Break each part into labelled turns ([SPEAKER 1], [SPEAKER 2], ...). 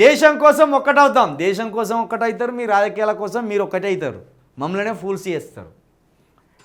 [SPEAKER 1] దేశం కోసం ఒక్కటవుతాం. దేశం కోసం ఒక్కటవుతారు మీ రాజకీయాల కోసం మీరు ఒక్కటవుతారు మమ్మల్నే ఫూల్స్ చేస్తారు.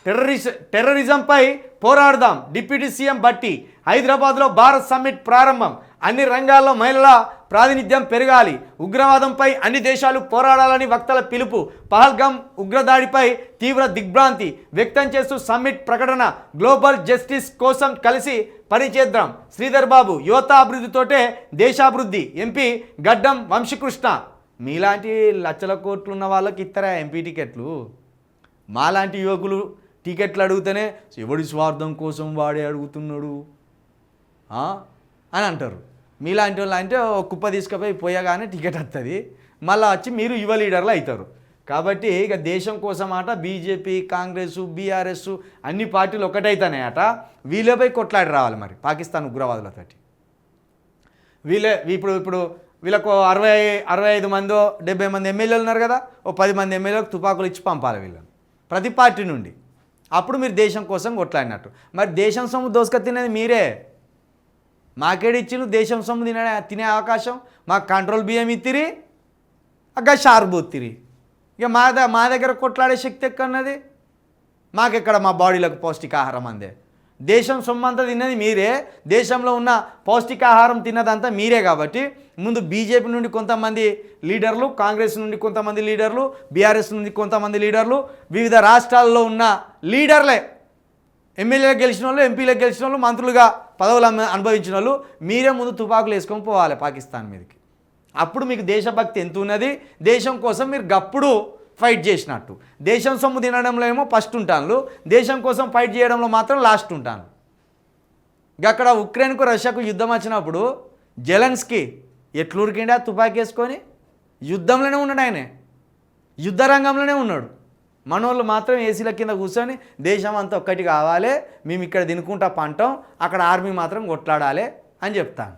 [SPEAKER 1] టెర్రరిస్ టెర్రరిజంపై పోరాడదాం. డిప్యూటీ సీఎం బట్టి హైదరాబాద్లో భారత్ సమ్మిట్ ప్రారంభం. అన్ని రంగాల్లో మహిళల ప్రాతినిధ్యం పెరగాలి. ఉగ్రవాదంపై అన్ని దేశాలు పోరాడాలని వక్తల పిలుపు. పహల్గం ఉగ్రదాడిపై తీవ్ర దిగ్భ్రాంతి వ్యక్తం చేస్తూ సమ్మిట్ ప్రకటన గ్లోబల్ జస్టిస్ కోసం కలిసి పనిచేద్దాం. శ్రీధర్ బాబు యువత అభివృద్ధితోటే దేశాభివృద్ధి. ఎంపీ గడ్డం వంశీకృష్ణ. మీలాంటి లక్షల కోట్లు ఉన్న వాళ్ళకి ఇస్తారా ఎంపీ టికెట్లు? మాలాంటి యువకులు టికెట్లు అడిగితేనే ఎవడి స్వార్థం కోసం వాడే అడుగుతున్నాడు? అని అంటారు. మీలాంటి వాళ్ళు అంటే ఒక కుప్ప తీసుకుపోయి పోయగానే టికెట్ వస్తుంది మళ్ళీ వచ్చి మీరు యువ లీడర్లు అవుతారు కాబట్టి ఇక దేశం కోసం అట బీజేపీ కాంగ్రెస్ బీఆర్ఎస్ అన్ని పార్టీలు ఒకటైతున్నాయట వీళ్ళపై కొట్లాడి రావాలి మరి పాకిస్తాన్ ఉగ్రవాదులతోటి. వీళ్ళే ఇప్పుడు ఇప్పుడు వీళ్ళకు అరవై అరవై ఐదు మందో డెబ్బై మంది ఎమ్మెల్యేలు ఉన్నారు కదా ఓ పది మంది ఎమ్మెల్యేలకు తుపాకులు ఇచ్చి పంపాలి వీళ్ళని. ప్రతి పార్టీ నుండి. అప్పుడు మీరు దేశం కోసం కొట్లాడినట్టు. మరి దేశం సొమ్ము దోసుక తినేది మీరే. మాకేడు ఇచ్చిండు దేశం సొమ్ము తినే తినే అవకాశం మాకు కంట్రోల్ బియ్యం ఇత్తిరి అక్క షార్బుత్తిరి ఇక మా ద మా దగ్గర కొట్లాడే శక్తి ఎక్కన్నది మాకెక్కడ మా బాడీలకు పౌష్టికాహారం అందే? దేశం సొమ్మంతా తిన్నది మీరే దేశంలో ఉన్న పౌష్టికాహారం తిన్నదంతా మీరే కాబట్టి ముందు బీజేపీ నుండి కొంతమంది లీడర్లు కాంగ్రెస్ నుండి కొంతమంది లీడర్లు బీఆర్ఎస్ నుండి కొంతమంది లీడర్లు వివిధ రాష్ట్రాల్లో ఉన్న లీడర్లే ఎమ్మెల్యేలకు గెలిచిన వాళ్ళు ఎంపీలకు గెలిచిన వాళ్ళు మంత్రులుగా పదవులు అనుభవించిన వాళ్ళు మీరే ముందు తుపాకులు వేసుకొని పోవాలి పాకిస్తాన్ మీదకి. అప్పుడు మీకు దేశభక్తి ఎంత ఉన్నది? దేశం కోసం మీరు గప్పుడు ఫైట్ చేసినట్టు. దేశం సొమ్ము తినడంలో ఏమో ఫస్ట్ ఉంటాను దేశం కోసం ఫైట్ చేయడంలో మాత్రం లాస్ట్ ఉంటాను అక్కడ ఉక్రెయిన్కు రష్యాకు యుద్ధం వచ్చినప్పుడు జెలెన్స్కి ఎట్లూరికిండా తుపాకీ వేసుకొని యుద్ధంలోనే ఉన్నాడు ఆయనే. యుద్ధ రంగంలోనే ఉన్నాడు. మనోళ్ళు మాత్రం ఏసీల కింద కూర్చొని దేశం అంతా ఒక్కటి కావాలి మేము ఇక్కడ తినుకుంటా పంటం అక్కడ ఆర్మీ మాత్రం కొట్లాడాలి అని చెప్తాను.